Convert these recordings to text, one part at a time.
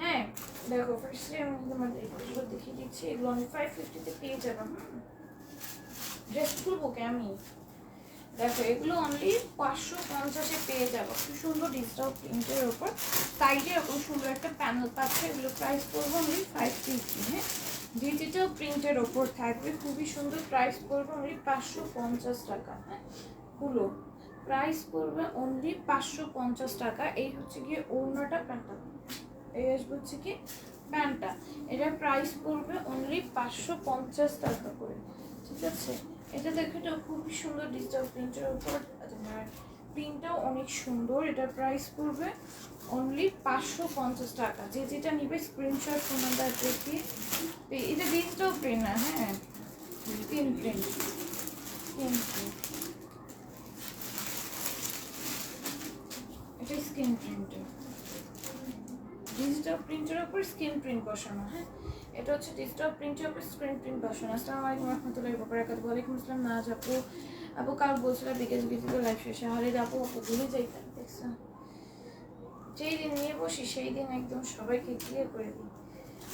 হ্যাঁ দেখো ফার্স্টে আমি তোমাদের এগুলো দেখিয়ে দিচ্ছি, এগুলো আমি ফাইভ ফিফটিতে পেয়ে যাব ড্রেস খুলবো কে আমি? দেখো, এগুলো অনলি পাঁচশো পঞ্চাশে পেয়ে যাব। খুব সুন্দর ডিজিটাল প্রিন্টের ওপর। সাইডে এরকম সুন্দর একটা প্যানেল পাচ্ছে, এগুলো প্রাইস পড়ব অনলি ফাইভ ফিফটি হ্যাঁ। ডিজিটাল প্রিন্টের ওপর থাকবে, খুবই সুন্দর প্রাইস পড়বে অনলি পাঁচশো পঞ্চাশ টাকা হ্যাঁ। গুলো প্রাইস পড়বে অনলি পাঁচশো পঞ্চাশ টাকা, এই হচ্ছে গিয়ে ওড়নাটা প্যান্টটা হচ্ছে কি? প্যান্টটা এটার প্রাইস পড়বে অনলি পাঁচশো পঞ্চাশ টাকা করে। ঠিক আছে? এটা দেখো, এটা খুবই সুন্দর ডিজিটাল প্রিন্টের উপর। তোমার প্রিন্টটাও অনেক সুন্দর। এটার প্রাইস পড়বে অনলি পাঁচশো পঞ্চাশ টাকা। যে যেটা নিবে স্ক্রিনশট ফোন নাম্বার দেখি এটা ডিজিটাল প্রিন্ট না হ্যাঁ। স্ক্রিন প্রিন্ট স্ক্রিন প্রিন্ট এটা স্ক্রিন প্রিন্টের ডিজিটাল প্রিন্টের উপর স্ক্রিন প্রিন্ট বসানো হ্যাঁ? এটা হচ্ছে ডিজিটাল প্রিন্টের উপর স্ক্রিন প্রিন্ট বসানো। আসসালামু আলাইকুম রহমতুল্লাহি ওয়াবারাকাতুহু ওয়ালাইকুম আসসালাম, নাজ আপু। আপু, কাল বলছিল বিকেল বিকেল লাইফ শেষে হারিয়ে আপু আপু ভুলে যাইতাম দেখছ যেই দিন নিয়ে বসি, সেই দিন একদম সবাইকে ক্লিয়ার করে দিই।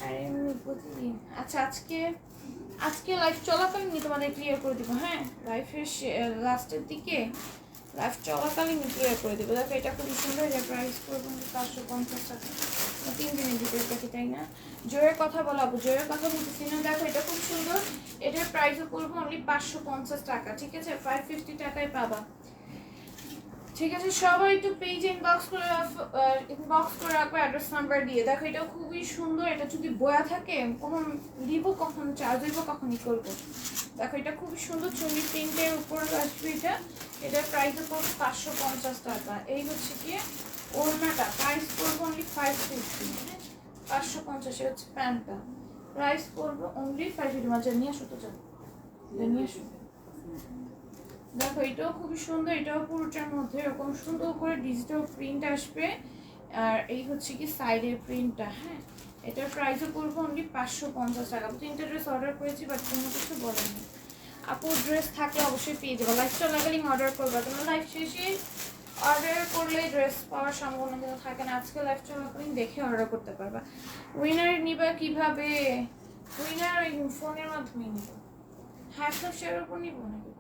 আর এমনি প্রতিদিন। আচ্ছা আজকে আজকে লাইফ চলাকালীন তোমাদের ক্লিয়ার করে দিব হ্যাঁ? লাইফের লাস্টের দিকে লাইফ চলাকালীন ক্লিয়ার করে দেবো। দেখো, এটা খুবই সুন্দর, এটা প্রাইস করব পাঁচশো পঞ্চাশ টাকা। তিন দিনের ভিতরে দেখি তাই না। জোরের কথা বলাবো জোরের কথা বলতেছি না। দেখো, এটা খুব সুন্দর। এটার প্রাইসও করব অনলি পাঁচশো পঞ্চাশ টাকা, ঠিক আছে? ফাইভ ফিফটি টাকায় পাবা। ঠিক আছে, সবাই একটু পেজ ইনবক্স করে ইনবক্স করে রাখব অ্যাড্রেস নাম্বার দিয়ে। দেখো এটা খুবই সুন্দর। এটা যদি বয়া থাকে, কখন দিব কখন চার্জ দিব কখনই করব। দেখো, এটা খুবই সুন্দর। চল্লি প্রিন্টের উপর আসবে এটা। এটার প্রাইস পড়বে পাঁচশো পঞ্চাশ টাকা। এই হচ্ছে গিয়ে ওড়নাটা প্রাইস পড়বে অনলি ফাইভ ফিফটি পাঁচশো পঞ্চাশে হচ্ছে প্যান্টটা। প্রাইস পড়বে অনলি ফাইভ ফিফটি মাঝে নিয়ে আসো তো চল নিয়ে আসো। দেখো, এটাও খুবই সুন্দর, এটাও পুরোটার মধ্যে এরকম সুন্দর করে ডিজিটাল প্রিন্ট আসবে। আর এই হচ্ছে কি সাইডের প্রিন্টটা হ্যাঁ? এটার প্রাইসও পড়বে অনলি পাঁচশো পঞ্চাশ টাকা। তিনটা ড্রেস অর্ডার করেছি বাট কোনো কিছু বলেনি আপু ড্রেস থাকলে অবশ্যই পেয়ে যাব। লাইফ চলাকালীন অর্ডার করব। তোমরা লাইফ শেষে অর্ডার করলে ড্রেস পাওয়ার সম্ভাবনা কিন্তু থাকে না। আজকে লাইফ চলাকালীন দেখে অর্ডার করতে পারবা। উইনার নিবা কীভাবে? উইনার ওই ফোনের মাধ্যমে নিব। হ্যাঁ শেয়ার উপর নিব নাকি?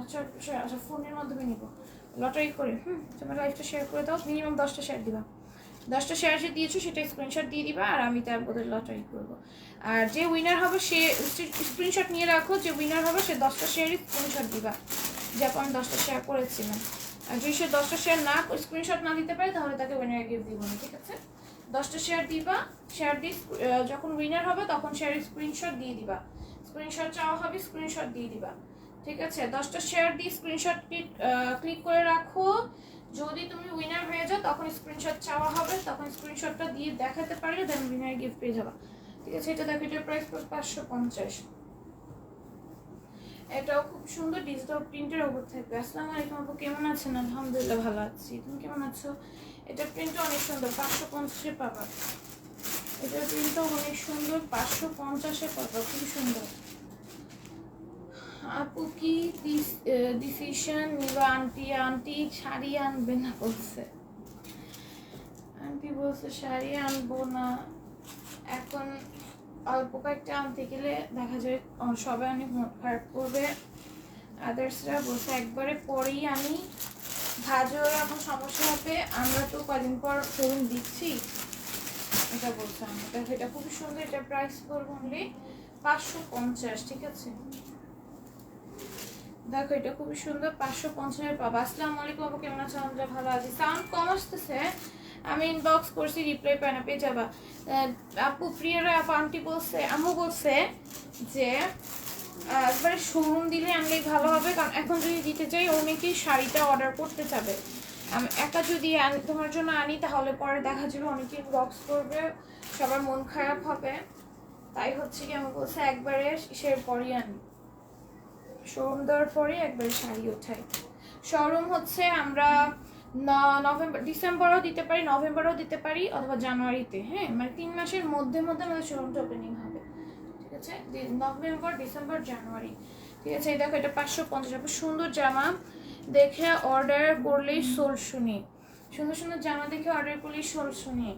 আচ্ছা আচ্ছা ফোনের মাধ্যমে নিব। লটারি করে, হুম, তোমার লাইফটা শেয়ার করে দাও মিনিমাম দশটা শেয়ার দিবা। দশটা শেয়ার যে দিয়েছ, সেটা স্ক্রিনশট দিয়ে দিবা আর আমি তার বদলে লটারি করব। আর যে উইনার হবে, সে স্ক্রিনশট নিয়ে রাখো, যে উইনার হবে, সে দশটা শেয়ারই স্ক্রিনশট দিবা। যে আমি দশটা শেয়ার করেছিলাম। যদি সে দশটা শেয়ার না স্ক্রিনশট না দিতে পারে, তাহলে তাকে উইনার গিফট দিব না, ঠিক আছে? দশটা শেয়ার দিবা শেয়ার দিয়ে যখন উইনার হবে, তখন শেয়ার স্ক্রিনশট দিয়ে দিবা। স্ক্রিনশট চাওয়া হবে স্ক্রিনশট দিয়ে দিবা। ঠিক আছে? দশটা শেয়ার দিয়ে স্ক্রিনশট ক্লিক করে রাখো। যদি তুমি উইনার হয়ে যাও, তখন স্ক্রিনশট চাওয়া হবে, তখন স্ক্রিনশটটা দিয়ে দেখাতে পারলে দেন উইনার গিফট পেয়ে যাবা। ঠিক আছে? এটা দেখো, এটার প্রাইস পাঁচশো পঞ্চাশ। এটাও খুব সুন্দর ডিজিটাল প্রিন্টের ওপর থাকবে। আসসালামু আলাইকুম আপু, কেমন আছেন? আলহামদুলিল্লাহ ভালো আছি। তুমি কেমন আছো? এটা প্রিন্টটা অনেক সুন্দর, পাঁচশো পঞ্চাশে পাবা এটার প্রিন্টটাও অনেক সুন্দর, পাঁচশো পঞ্চাশে পাবা খুব সুন্দর। আপু কি ডিসিশন নিবা আন্টি আন্টি শাড়ি আনবে না বলছে। আন্টি বলছে শাড়ি আনব না। এখন অল্প কয়েকটা আনতে গেলে দেখা যায় সবাই অনেক মন খারাপ করবে। আদার্সরা বলছে একবারে পরেই আমি ভাজও এখন সমস্যা হবে। আমরা তো কদিন পর ফোন দিচ্ছি। এটা বলছে আমি দেখো এটা খুবই সুন্দর। এটা প্রাইস করব অনলি পাঁচশো পঞ্চাশ, ঠিক আছে? দেখো, এটা খুবই সুন্দর। পাঁচশো পঞ্চাশের পাবো আসসালামু আলাইকুম কেমন আছো আমরা ভালো আছি। সাউন্ড কম আসতেছে। আমি ইনবক্স করছি রিপ্লাই পাই না, পেয়ে যাবা। আপু, প্রিয়ারা, আপু আন্টি বলছে, আম্মু বলছে যে একবারে শোরুম দিলে আনলেই ভালো হবে, কারণ এখন যদি দিতে চাই অনেকেই শাড়িটা অর্ডার করতে চাবে আমি একা যদি তোমার জন্য আনি, তাহলে পরে দেখা যাবে অনেকে ইনবক্স করবে, সবার মন খারাপ হবে। তাই হচ্ছে কি আমি বলছে, একবারে সের পরই আনি। শোরুম দেওয়ার পরে একবারে শাড়ি ওঠাই। শোরুম হচ্ছে আমরা নভেম্বর, ডিসেম্বরও দিতে পারি, নভেম্বরও দিতে পারি, অথবা জানুয়ারিতে হ্যাঁ? মানে তিন মাসের মধ্যে মধ্যে আমাদের শোরুমটা ওপেনিং হবে, ঠিক আছে? নভেম্বর, ডিসেম্বর, জানুয়ারি, ঠিক আছে? এই দেখো, এটা পাঁচশো পঞ্চাশ টাকা সুন্দর জামা। দেখে অর্ডার করলেই সোল শুনি। সুন্দর সুন্দর জামা দেখে অর্ডার করলেই সোল শুনি।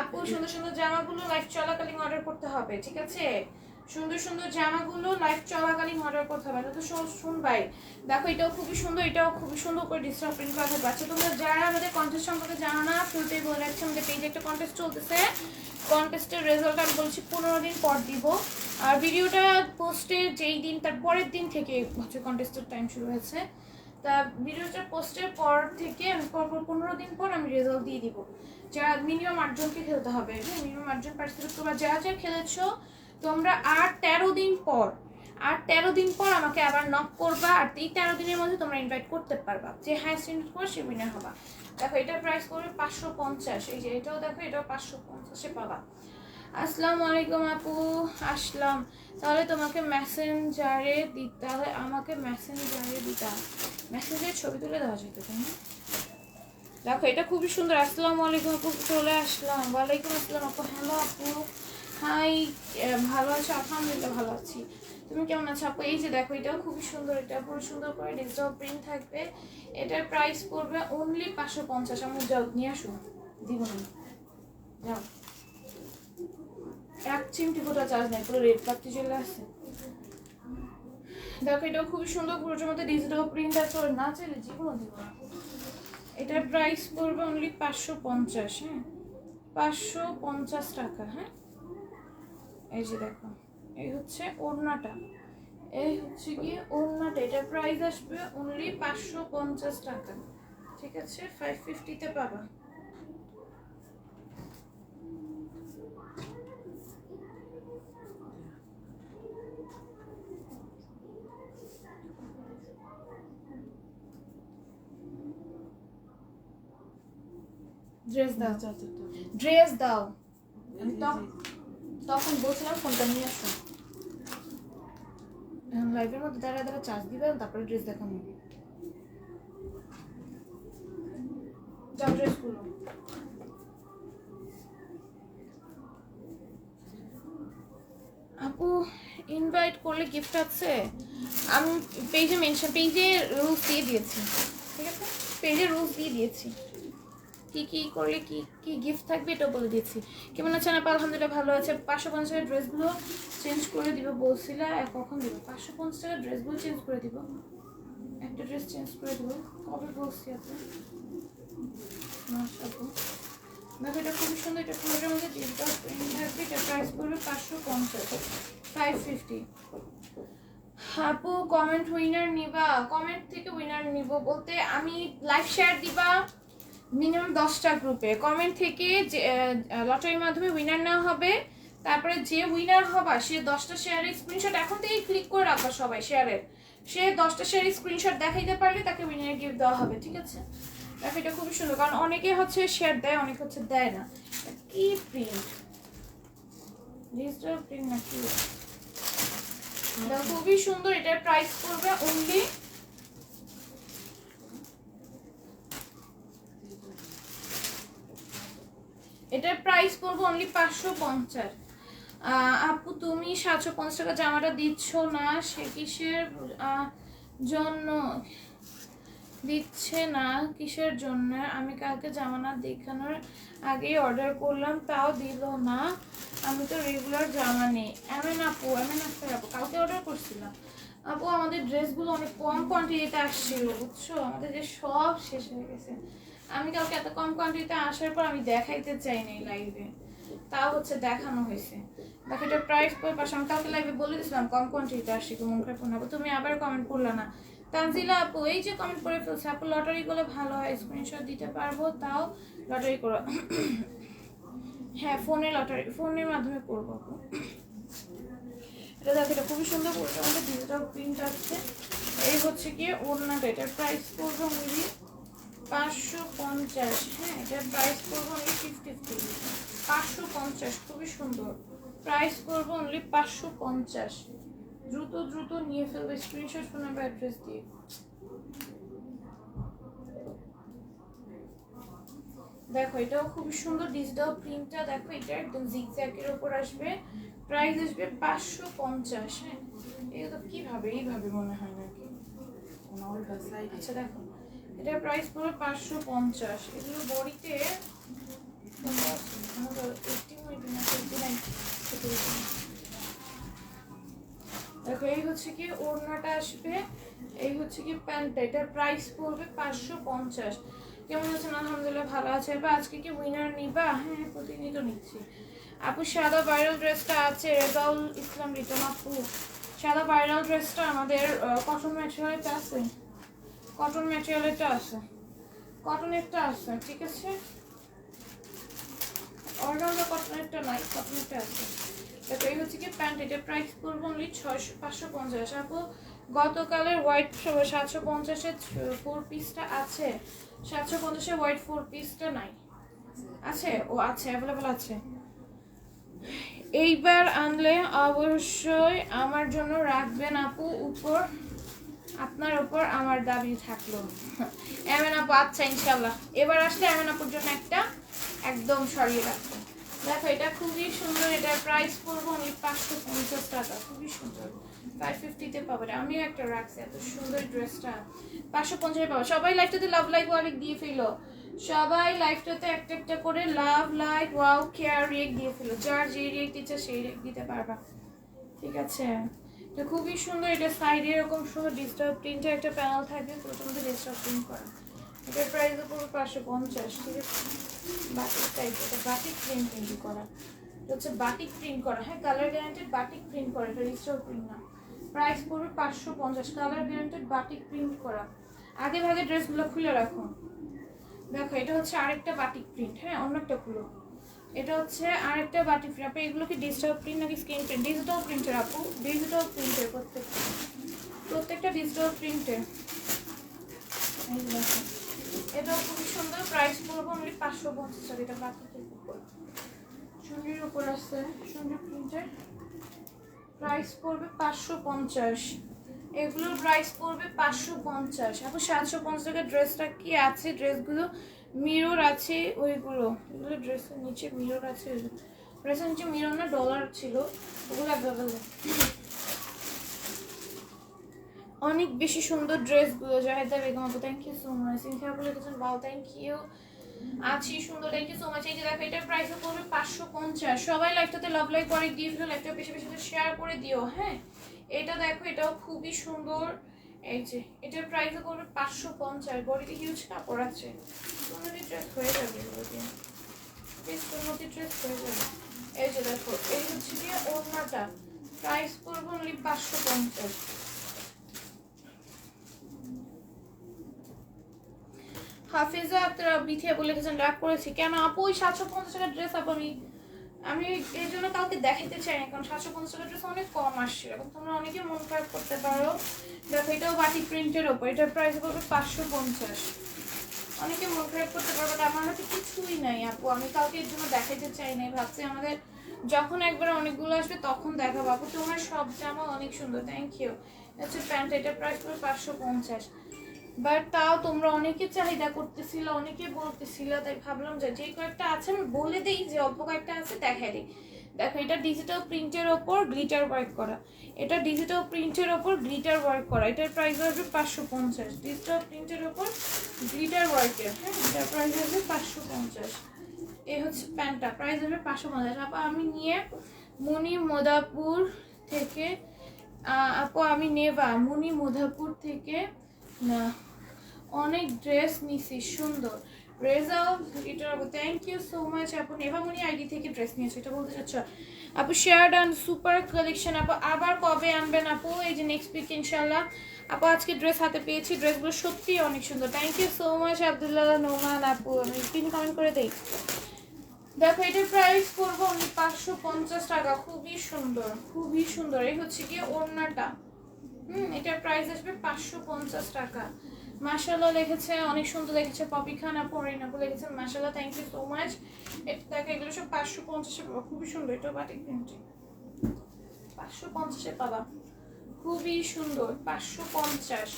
আপু, সুন্দর সুন্দর জামাগুলো লাইফ চলাকালীন অর্ডার করতে হবে, ঠিক আছে? সুন্দর সুন্দর জামাগুলো লাইফ চলাকালীন অর্ডার করতে হবে। তো শোন শুনবাই দেখো, এটাও খুবই সুন্দর, এটাও খুবই সুন্দর করে ডিসকাউন্ট প্রিন্ট করা আচ্ছা তোমরা যারা আমাদের কন্টেস্ট সম্পর্কে জানো না শুরুতেই বলে রাখছি, আমাদের পেজে একটা কন্টেস্ট চলতেছে। কন্টেস্টের রেজাল্ট আমি বলছি পনেরো দিন পর দিব। আর ভিডিওটা পোস্টের যেই দিন, তার পরের দিন থেকে হচ্ছে কন্টেস্টের টাইম শুরু হয়েছে। তা ভিডিওটা পোস্টের পর থেকে আমি পর পর পনেরো দিন পর আমি রেজাল্ট দিয়ে দিব। যারা মিনিমাম আটজনকে খেলতে হবে। হ্যাঁ মিনিমাম আটজন পার্টিসিপেট করবা যারা যারা খেলেছো তোমরা আর তেরো দিন পর, আর তেরো দিন পর আমাকে আবার নক করবা, আর এই তেরো দিনের মধ্যে তোমরা ইনভাইট করতে পারবা। যে হাইস্ট ইনভাইট করবে সে উইনার হবা। দেখো, এটার প্রাইস করবে পাঁচশো পঞ্চাশ। এই যে এটাও দেখো, এটাও পাঁচশো পঞ্চাশে পাবা। আসসালামু আলাইকুম আপু। আসলাম। তাহলে তোমাকে মেসেঞ্জারে দিতে হবে, আমাকে মেসেঞ্জারে দিতে হবে। মেসেঞ্জারে ছবি তুলে দেওয়া যেত, তাই না? দেখো, এটা খুবই সুন্দর। আসসালামু আলাইকুম আপু, চলে আসলাম। ওয়ালাইকুম আসসালাম আপু। হ্যালো আপু। হাই ভালো আছো? আলহামদুলিল্লাহ ভালো আছি। তুমি কেমন আছো? আপু, এই যে দেখো, এটাও খুবই সুন্দর, এটা পুরো সুন্দর করে ডিজিটাল প্রিন্ট থাকবে। এটার প্রাইস পড়বে অনলি পাঁচশো পঞ্চাশ। আমার যাও, নিয়ে আসো। দিব না। যাও। এক চিমটি কোটা চার্জ নেই, পুরো রেড পাত্তি চলে আসছে। দেখো, এটাও খুবই সুন্দর, পুরোটার মধ্যে ডিজিটাল প্রিন্ট আছে, ওর না চাইলে জীবন দিব এটার প্রাইস পড়বে অনলি পাঁচশো পঞ্চাশ হ্যাঁ? পাঁচশো পঞ্চাশ টাকা হ্যাঁ? এই যে দেখো এই হচ্ছে ওড়নাটা। এই হচ্ছে গিয়ে ওড়নাটা এটার প্রাইস আসবে অনলি পাঁচশো পঞ্চাশ টাকা। ঠিক আছে? ফাইভ ফিফটিতে পাবা। ড্রেস দাও ড্রেস দাও। আমি তখন বলছিলাম ফোনটা নিয়ে আসো। লাইভের মধ্যে দাঁড়া দাঁড়া চার্জ দিবে তারপরে ড্রেস দেখানো যাও ড্রেস আপু ইনভাইট করলে গিফট আছে? আমি পেজে মেনশন পেজে রুলস দিয়ে দিয়েছি। ঠিক আছে। পেজে রুলস দিয়ে দিয়েছি। কি কি করলে কি কি গিফট থাকবে এটা বলে দিয়েছি। কেমন আছেন আপা? আলহামদুলিল্লাহ ভালো আছে পাঁচশো পঞ্চাশ টাকার ড্রেসগুলো চেঞ্জ করে দিব বলছিলা কখন দিব? পাঁচশো পঞ্চাশ টাকার ড্রেসগুলো চেঞ্জ করে দিব। একটা ড্রেস চেঞ্জ করে দিব। কবে বলছি আপনি এটা খুবই সুন্দর, এটা পুরোটার মধ্যে ডিজিটাল প্রিন্ট থাকবে, এটা প্রাইস পড়বে পাঁচশো পঞ্চাশ। ফাইভ ফিফটি আপু কমেন্ট উইনার নিবা। কমেন্ট থেকে উইনার নিব বলতে আমি লাইভ শেয়ার দিবা। মিনিমাম দশটা গ্রুপে। কমেন্ট থেকে যে লটারির মাধ্যমে উইনার নেওয়া হবে, তারপরে যে উইনার হবা, সে দশটা শেয়ারের স্ক্রিনশট এখন থেকেই ক্লিক করে রাখবা সবাই শেয়ারের সে দশটা শেয়ারের স্ক্রিনশট দেখাইতে পারলে তাকে উইনার গিফট দেওয়া হবে, ঠিক আছে? দেখো, এটা খুবই সুন্দর। কারণ অনেকে হচ্ছে শেয়ার দেয়, অনেকে হচ্ছে দেয় না। কি প্রিন্ট ডিজিটাল প্রিন্ট না কি খুবই সুন্দর, এটার প্রাইস পড়বে অনলি এটার প্রাইস পড়বে অনলি পাঁচশো পঞ্চাশ। আপু, তুমি সাতশো পঞ্চাশ টাকা জামাটা দিচ্ছ না, সে কিসের জন্য? দিচ্ছে না, কিসের জন্য? আমি কালকে জামানা দেখানোর আগেই অর্ডার করলাম, তাও দিল না। আমি তো রেগুলার জামা নেই। এমন আপু, এমন আক্তার আপু, কালকে অর্ডার করছিলাম। আপু, আমাদের ড্রেসগুলো অনেক কম কোয়ান্টিটিতে আসছিল, বুঝছ? আমাদের যে সব শেষ হয়ে গেছে। আমি কাউকে এত কম কোয়ান্টিটিতে আসার পর আমি দেখাইতে চাই নাই লাইভে তাও হচ্ছে দেখানো হয়েছে। এটা প্রাইস পরে পাশে আমি কালকে লাইভে বলে দিয়েছিলাম কম কোয়ান্টিটিতে আসছি মন খারাপ না। তুমি আবার কমেন্ট করলে না। তানজিলা আপু, এই যে কমেন্ট করে ফেলছে, আপু লটারি করলে ভালো হয় স্ক্রিনশট দিতে পারব, তাও লটারি করো হ্যাঁ ফোনে লটারি ফোনের মাধ্যমে করব আপু। এটা দেখো, এটা খুবই সুন্দর করতে আমাদের ডিজিটাল প্রিন্ট আছে এই হচ্ছে কি ওড়নাটা এটার প্রাইস পড়বে অনলি পাঁচশো পঞ্চাশ হ্যাঁ এটার প্রাইস পড়বে অনলি ফিফটি পাঁচশো পঞ্চাশ খুবই সুন্দর। প্রাইস করব অনলি পাঁচশো পঞ্চাশ। দ্রুত দ্রুত নিয়ে ফেলবে স্ক্রিনশট ফোন নাম্বার অ্যাড্রেস দিয়ে। দেখো এটাও খুব সুন্দর ডিজিটাল প্রিন্টটা দেখো এটা একদম জিগজ্যাগের উপর আসবে। প্রাইস আসবে পাঁচশো পঞ্চাশ হ্যাঁ। এটা তো কীভাবে এইভাবে মনে হয় নাকি? আচ্ছা দেখো। এটার প্রাইস পুরো পাঁচশো পঞ্চাশ। এগুলো বড়িতে দেখো, এই হচ্ছে কি ওড়নাটা আসবে, এই হচ্ছে কি প্যান্টটা, এটার প্রাইস পড়বে পাঁচশো পঞ্চাশ। কেমন আছেন? আলহামদুলিল্লাহ ভালো আছে। এবার আজকে কি উইনার নিবা? হ্যাঁ প্রতিদিনই নিচ্ছি। আপু, সাদা ভাইরাল ড্রেসটা আছে রেজাউল ইসলাম রিটন আপু। সাদা ভাইরাল ড্রেসটা আমাদের কটন ম্যাটেরিয়ালটা আছে কটন ম্যাটেরিয়ালটা আছে। কটনেরটা আছে, ঠিক আছে? অর্গানজা কটনেরটা নাই কটনেরটা আছে। দেখো, এই হচ্ছে কি প্যান্ট এটা প্রাইস পড়ব অনলি ছয়শো, পাঁচশো পঞ্চাশ। আপু, গতকালের হোয়াইট সাতশো পঞ্চাশের ফোর পিসটা আছে। সাতশো পঞ্চাশের হোয়াইট ফোর পিসটা নাই। আছে? ও, আছে অ্যাভেলেবেল আছে। এইবার আনলে অবশ্যই আমার জন্য রাখবেন আপু উপর। আপনার উপর আমার দাবি থাকল। এমন আপু আচ্ছা ইনশাল্লাহ এবার আসলে এমন আপুর জন্য একটা একদম সরিয়ে রাখব। দেখো, এটা খুবই সুন্দর এটার প্রাইস পড়ব আমি পাঁচশো পঞ্চাশ টাকা, খুবই সুন্দর। ফাইভ ফিফটিতে পাবো আমিও একটা রাখছি, এত সুন্দর ড্রেসটা পাঁচশো পঞ্চাশে পাবো। সবাই লাইফটাতে লাভ লাইক ওয়ালিক দিয়ে ফেলো সবাই লাইফটাতে একটা একটা করে love like wow care react দিয়ে ফেলো। যার যে রিয়েক দিচ্ছে সেই রিয়েক দিতে পারবা। ঠিক আছে? খুবই সুন্দর, এটা সাইডে এরকম সুন্দর ডিজিটাল প্রিন্টের একটা প্যানেল থাকবে মধ্যে ডিজিটাল প্রিন্ট করা। এটার প্রাইস পুরো পাঁচশো পঞ্চাশ, ঠিক আছে? বাটিক টাইপ এটা বাটিক প্রিন্ট কিন্তু করা। এটা হচ্ছে বাটিক প্রিন্ট করা। হ্যাঁ কালার গ্যারান্টেড বাটিক প্রিন্ট করা, এটা ডিস্টার্ব প্রিন্ট না। প্রাইস পড়বে পাঁচশো পঞ্চাশ কালার গ্যারান্টেড বাটিক প্রিন্ট করা। আগে ভাগে ড্রেসগুলো খুলে রাখো। দেখো, এটা হচ্ছে আরেকটা বাটিক প্রিন্ট হ্যাঁ অন্য একটা খুলো। এটা হচ্ছে আরেকটা বাটিক প্রিন্ট এগুলো কি ডিজিটাল প্রিন্ট নাকি স্ক্রিন প্রিন্ট ডিজিটাল প্রিন্টের আপু ডিজিটাল প্রিন্টের প্রত্যেকটা প্রত্যেকটা ডিজিটাল প্রিন্টের এটাও খুবই সুন্দর প্রাইস পড়ব আমি পাঁচশো পঞ্চাশ টাকা, এটা বাটিকের উপর চুন্ডির উপর আছে চুন্ডির প্রিন্টের প্রাইস পড়বে পাঁচশো পঞ্চাশ। এগুলোর প্রাইস পড়বে পাঁচশো পঞ্চাশ। এখন সাতশো পঞ্চাশ টাকার ড্রেসটা কি আছে? ড্রেসগুলো মিরর আছে ওইগুলো ড্রেসের নিচে মিরর আছে ড্রেসের নিচে মিরর না ডলার ছিল। ওগুলো অ্যাভেলেবেল অনেক বেশি সুন্দর ড্রেসগুলো জাহেদা বেগম আপু thank you so much Sinthia আপু লিখেছেন বাও থ্যাংক ইউ আছি সুন্দর থ্যাংক ইউ সো মাচ এই যে দেখো, এটার প্রাইস পড়বে পাঁচশো পঞ্চাশ। সবাই লাইফটাতে লাভ লাইক করে দিয়ে লাইফটা বেশি বেশি শেয়ার করে দিও হ্যাঁ? এটা দেখো, এটাও খুবই সুন্দর। এই যে, এটার পড়বে পাঁচশো পঞ্চাশ। বডিতে হিউজ কাপড় আছে ড্রেস হয়ে যাবে ড্রেস হয়ে যাবে। এই যে দেখো, এই হচ্ছে দিয়ে ওড়নাটা। প্রাইস পড়বে অনলি পাঁচশো পঞ্চাশ। হাফিজা আপনারা বিথিয়া বলে গেছেন, রাগ করেছি। কেন? আপু, ওই সাতশো পঞ্চাশ টাকার ড্রেস আপু আমি আমি এই জন্য কাউকে দেখাইতে চাই না, কারণ সাতশো পঞ্চাশ ড্রেস অনেক কম আসছে। এবং তোমরা অনেকে মন খারাপ করতে পারো। দেখো, এটাও বাটি প্রিন্টের ওপর, এটার প্রাইস পড়বে পাঁচশো পঞ্চাশ। অনেকে মন খারাপ করতে পারবে, বাট আমার হাতে কিছুই নাই, আপু। আমি কাউকে এর জন্য দেখাইতে চাই নাই, ভাবছি আমাদের যখন একবার অনেকগুলো আসবে, তখন দেখাবো। আপু, তোমার সব জামা অনেক সুন্দর থ্যাংক ইউ হচ্ছে প্যান্ট এটার প্রাইস পড়বে পাঁচশো পঞ্চাশ। বাট তাও তোমরা অনেকে চাহিদা করতেছিল, অনেকে বলতেছিল, তাই ভাবলাম যে যে কয়েকটা আছে, আমি বলে দিই যে অল্প কয়েকটা আছে, দেখাই দিই। দেখো, এটা ডিজিটাল প্রিন্টের ওপর গ্লিটার ওয়ার্ক করা। এটা ডিজিটাল প্রিন্টের ওপর গ্লিটার ওয়ার্ক করা। এটার প্রাইস আসবে পাঁচশো পঞ্চাশ। ডিজিটাল প্রিন্টের ওপর গ্লিটার ওয়ার্কের হ্যাঁ এটার প্রাইস আসবে পাঁচশো পঞ্চাশ। এ হচ্ছে প্যান্টটা প্রাইস আসবে পাঁচশো পঞ্চাশ। আপা, আমি নিয়ে মণি মোদাপুর থেকে আপু, আমি নেবা মুনি মোদাপুর থেকে, না অনেক ড্রেস নিছি, সুন্দর। রেজাল্ট এটা থ্যাংক ইউ সো মাচ আপু। নেভামনি আইডি থেকে ড্রেস নিয়েছো, এটা বলতে চাচ্ছ? আপু শেয়ার ডান সুপার কালেকশন আপু। আবার কবে আনবেন আপু? এই যে নেক্সট উইক ইনশাল্লাহ আপু, আজকে ড্রেস হাতে পেয়েছি, ড্রেসগুলো সত্যিই অনেক সুন্দর। Thank you so much Abdullah, Noman আপু। আমি পিন কমেন্ট করে দিই। দেখো, এটার প্রাইস পড়ব অনলি পাঁচশো পঞ্চাশ টাকা। খুবই সুন্দর খুবই সুন্দর। এই হচ্ছে গিয়ে ওড়নাটা। হুম, এটার প্রাইস আসবে পাঁচশো পঞ্চাশ টাকা। মাশাল্লাহ লিখেছে, অনেক সুন্দর লিখেছে। পপি খান আপু রিনাপু লিখেছেন মাশাল্লাহ থ্যাংক ইউ সো মাচ এটা দেখো, এগুলো সব পাঁচশো পঞ্চাশে পাবা। খুবই সুন্দর, এটা বাটিক প্রিন্টিং পাঁচশো পঞ্চাশে পাবা। খুবই সুন্দর, পাঁচশো পঞ্চাশ।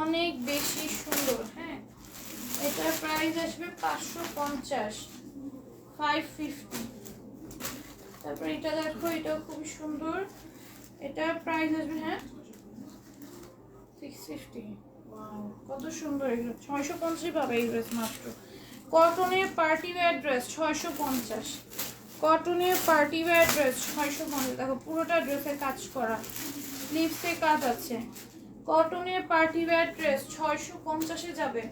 অনেক বেশি সুন্দর হ্যাঁ? এটার প্রাইস আসবে পাঁচশো পঞ্চাশ। ফাইভ ফিফটি তারপর এটা দেখো, এটাও খুবই সুন্দর। এটার প্রাইস আসবে হ্যাঁ? সিক্স ফিফটি কত সুন্দর ছয়শো পঞ্চাশ পাবে এই ড্রেস মাত্র। কটনের পার্টি ওয়্যার ড্রেস ছয়শো পঞ্চাশ। কটনের পার্টি ওয়্যার ড্রেস ছয়শো পঞ্চাশ। দেখো, পুরোটা ড্রেসের কাজ করা। স্লিভসে কাজ আছে। কটনের পার্টি ওয়্যার ড্রেস ছয়শো পঞ্চাশে যাবে।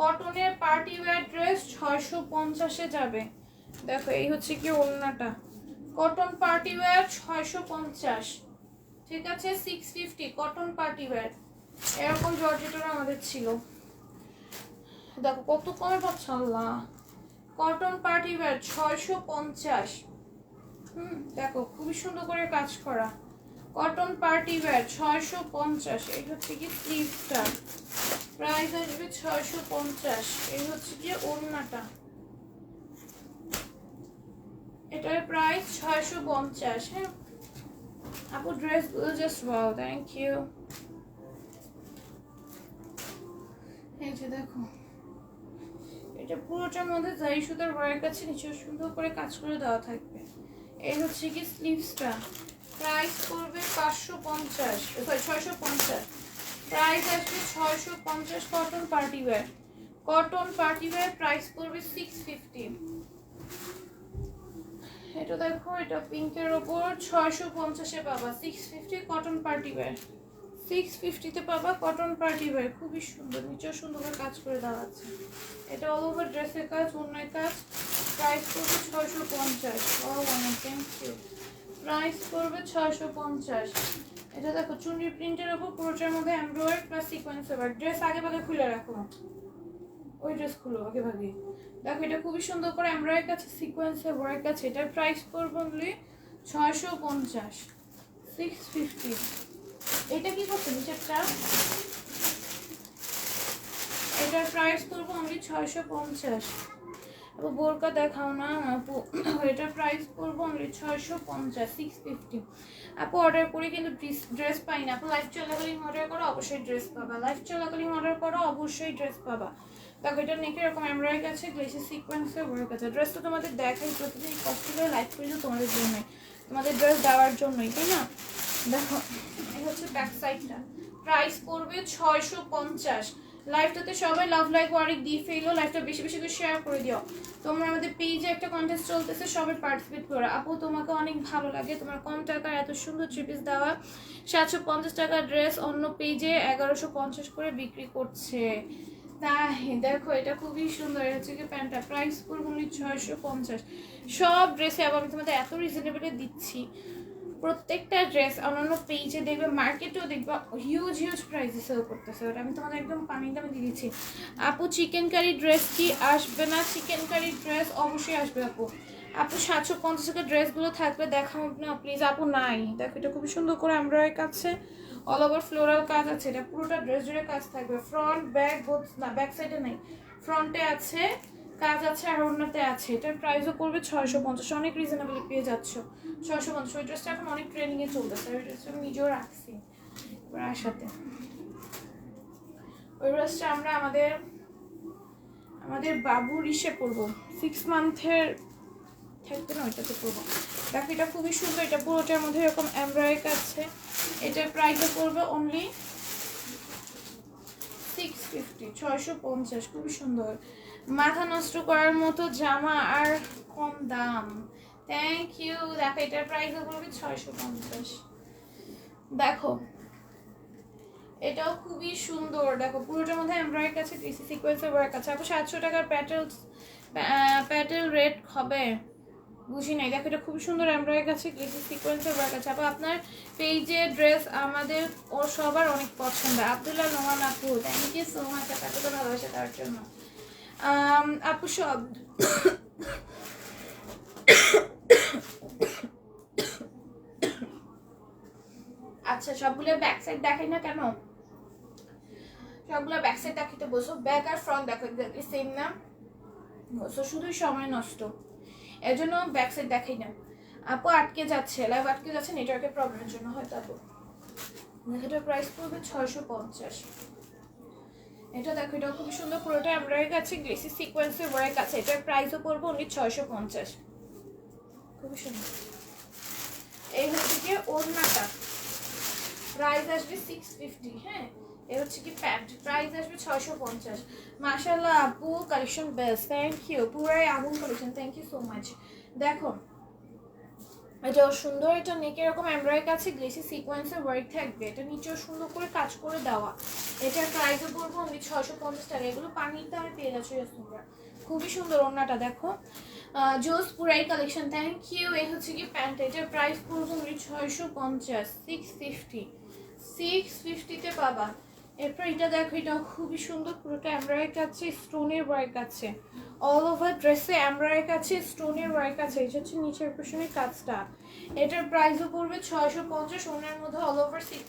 কটনের পার্টি ওয়্যার ড্রেস ছয়শো পঞ্চাশে যাবে। দেখো, এই হচ্ছে কি ওড়নাটা। কটন পার্টি ওয়্যার ছয়শো পঞ্চাশ। ঠিক আছে? Six fifty cotton party wear এরকম জর্জেটের আমাদের ছিল। দেখো, কত কমে পাচ্ছ আল্লাহ। কটন পার্টি ওয়্যার, ছয়শো পঞ্চাশ। হুম, দেখো, খুবই সুন্দর করে কাজ করা। কটন পার্টি ওয়্যার, ছয়শো পঞ্চাশ। এই হচ্ছে কি স্লিভসটা প্রাইস আসবে ছয়শো পঞ্চাশ। এই হচ্ছে কি ওড়নাটা। এটার প্রাইস ছয়শো পঞ্চাশ। হ্যাঁ আপু ড্রেসগুলো জাস্ট ওয়াও থ্যাংক ইউ এই যে দেখো। এটা পুরোটার মধ্যে যাই সুতার কাছে নিচে সুন্দর করে কাজ করে দেওয়া থাকবে। এই হচ্ছে কি স্লিভসটা প্রাইস পাঁচশো পঞ্চাশ ছয়শো পঞ্চাশ। প্রাইস আসবে ছয়শো পঞ্চাশ cotton party wear cotton party wear price পড়বে সিক্স ফিফটি এটা দেখো, এটা পিঙ্কের ওপর ছয়শো পঞ্চাশে পাবা six fifty cotton party wear six ফিফটিতে পাবা কটন পার্টি ওয়্যার খুবই সুন্দর, নিচেও সুন্দর করে কাজ করে দেওয়া আছে এটা অল ওভার ড্রেসের কাজ অন্যের কাজ প্রাইস করবে ছয়শো পঞ্চাশ থ্যাংক ইউ প্রাইস পড়বে ছয়শো পঞ্চাশ। এটা দেখো চুনরি প্রিন্টের ওপর পুরোটার মধ্যে embroider plus sequence over dress আগে ভাগে খুলে রাখো। ওই ড্রেস খুলো আগে ভাগে। দেখো, এটা খুবই সুন্দর করে এমব্রয়েড কাছে সিকোয়েন্সে ওয়ার্ক আছে এটার প্রাইস পড়বে অনলি ছয়শো পঞ্চাশ সিক্স ফিফটি এটা কি করছে নিচেরটা? এটার প্রাইস পড়বে অনলি ছয়শো পঞ্চাশ। আপু বোরকা দেখাও না, আপু। এটার প্রাইস পড়ব অনলি ছয়শো পঞ্চাশ সিক্স ফিফটি আপু অর্ডার করে কিন্তু ড্রেস পাই না। আপু লাইফ চলাকালীন অর্ডার করো, অবশ্যই ড্রেস পাবা। লাইফ চলাকালীন অর্ডার করো, অবশ্যই ড্রেস পাবা। দেখো, এটা নেকে এরকম এমব্রয়েড আছে গ্লেসি সিকোয়েন্সে ওয়ার্ক আছে। ড্রেস তো তোমাদের দেখাই, প্রতিদিন কষ্ট করে লাইফ করেছ তোমাদের জন্যই। তোমাদের ড্রেস দেওয়ার জন্যই, তাই না? দেখো। হচ্ছে ব্যাক সাইডটা প্রাইস পড়বে ছয়শো পঞ্চাশ। লাইফটাতে সবাই লাভ লাইক ওয়ারিক দিয়ে ফেলো লাইফটা বেশি বেশি করে শেয়ার করে দিও। তোমরা আমাদের পেজে একটা কন্টেস্ট চলতেছে, সবাই পার্টিসিপেট করো। আপু, তোমাকে অনেক ভালো লাগে। তোমার কম টাকার এত সুন্দর থ্রি পিস দেওয়া। সাতশো পঞ্চাশ টাকার ড্রেস অন্য পেজে এগারোশো পঞ্চাশ করে বিক্রি করছে। তাই, দেখো, এটা খুবই সুন্দর। হচ্ছে কি প্যান্টটা। প্রাইস পড়বে ছয়শো পঞ্চাশ। সব ড্রেসে আবার আমি তোমাদের এত রিজনেবলে দিচ্ছি। প্রত্যেকটা ড্রেস অন্যান্য পেজে দেখবে মার্কেটেও দেখবে হিউজ হিউজ প্রাইসে সেল করতেছে ওটা আমি তোমাদের একদম পানি দামে দিয়ে দিচ্ছি। আপু চিকেন কারি ড্রেস কি আসবে না? চিকেন কারি ড্রেস অবশ্যই আসবে আপু। আপু, সাতশো পঞ্চাশ টাকা ড্রেসগুলো থাকবে, দেখাও না প্লিজ আপু, নাই। দেখো, এটা খুবই সুন্দর করে এমব্রয়ের কাছে অল ওভার ফ্লোরাল কাজ আছে। এটা পুরোটা ড্রেস জুড়ে কাজ থাকবে। ফ্রন্ট ব্যাক বোথ না ব্যাক সাইডে নেই। ফ্রন্টে আছে কাজ আছে আর অন্যতে আছে। এটার প্রাইসও করবে ছয়শো পঞ্চাশ, অনেক রিজনেবলি পেয়ে যাচ্ছ। ছয়শো পঞ্চাশ, ওই ড্রেসটা এখন অনেক ট্রেনিংয়ে চলতেছে ওই ড্রেসটা আমি নিজেও রাখছি। এবার আসাতে ওই ড্রেসটা আমরা আমাদের আমাদের বাবুর ইসে পরবো। সিক্স মান্থের থাকবে না, ওইটাতে পরবো। দেখো এটা খুবই সুন্দর, এটা পুরোটার মধ্যে এরকম এমব্রয়েড আছে। এটার প্রাইসও পড়বে অনলি সিক্স ফিফটি ছয়শো পঞ্চাশ, খুবই সুন্দর। মাথা নষ্ট করার মতো জামা আর কম দাম। থ্যাংক ইউ দেখো, এটার প্রাইসও পড়বে ছয়শো পঞ্চাশ। দেখো, এটাও খুবই সুন্দর। দেখো, পুরোটার মধ্যে এমব্রয়েড আছে কৃষি সিকোয়েন্সের ওয়ার্ক আছে। আপু, সাতশো টাকার প্যাটেল প্যাটেল রেট হবে বুঝি নাই। দেখো, এটা খুব সুন্দর এমব্রয়েড আছে গ্লেসি সিকোয়েন্সের ওয়ার্ক আছে। আপু, আপনার পেজে ড্রেস আমাদের ও সবার অনেক পছন্দ আব্দুল্লাহ, নোমান আপু থ্যাংক ইউ সো মাচ এতটা ভালোবাসা তার জন্য। আপু সব আচ্ছা সবগুলো ব্যাক সাইড দেখাই না কেন? সবগুলো ব্যাক সাইড দেখাতে বলছো ব্যাক আর ফ্রন্ট দেখো এক্স্যাক্টলি সেম না? সো শুধুই সময় নষ্ট। এর জন্য ব্যাক সাইড দেখাই না। আপু আটকে যাচ্ছে লাইভ আটকে যাচ্ছে নেটওয়ার্কের প্রবলেমের জন্য হয়তো আপু। এটার প্রাইস পড়বে ছয়শো পঞ্চাশ। এটা দেখো এটা খুব সুন্দর। পুরোটা এমব্রয়ডারি কাছে, গ্লেসি সিকোয়েন্সের ওয়ার্ক আছে এটার প্রাইসও পড়বে উনি ছয়শো পঞ্চাশ। খুবই সুন্দর। এই হচ্ছে কি ওড়নাটা। প্রাইস আসবে সিক্স ফিফটি হ্যাঁ? এ হচ্ছে কি প্যান্ট প্রাইস আসবে ছয়শো পঞ্চাশ। মার্শাল্লাহ আপু কালেকশন বেস্ট থ্যাংক ইউ পুরাই আগুন collection thank you so much দেখো এটাও সুন্দর, এটা নেক এরকম এমব্রয়ডারি কাছে গ্লেসি সিকোয়েন্সের ওয়ার্ক থাকবে। এটা নিচেও সুন্দর করে কাজ করে দেওয়া। এটার প্রাইসও পড়ব অনলি ছয়শো পঞ্চাশ টাকা। এগুলো পানির দামে পেয়ে যাচ্ছ তোমরা খুবই সুন্দর ওড়নাটা, দেখো। জোস পুরাই কালেকশন থ্যাংক ইউ এই হচ্ছে কি প্যান্ট এটার প্রাইস পড়ব অনলি ছয়শো পঞ্চাশ। সিক্স ফিফটি সিক্স ফিফটিতে পাবা। এরপর এটা দেখো, এটা খুবই সুন্দর পুরোটা এমব্রয়ডারি আছে স্টোনের ওয়ার্ক আছে। অল ওভার ড্রেসে এমব্রয়ডারি আছে স্টোনের ওয়ার্ক আছে। এটা হচ্ছে নিচের পোর্শনের কাজটা। এটার প্রাইসও পড়বে ছয়শো পঞ্চাশ, ওনার মধ্যে অল ওভার সিক্স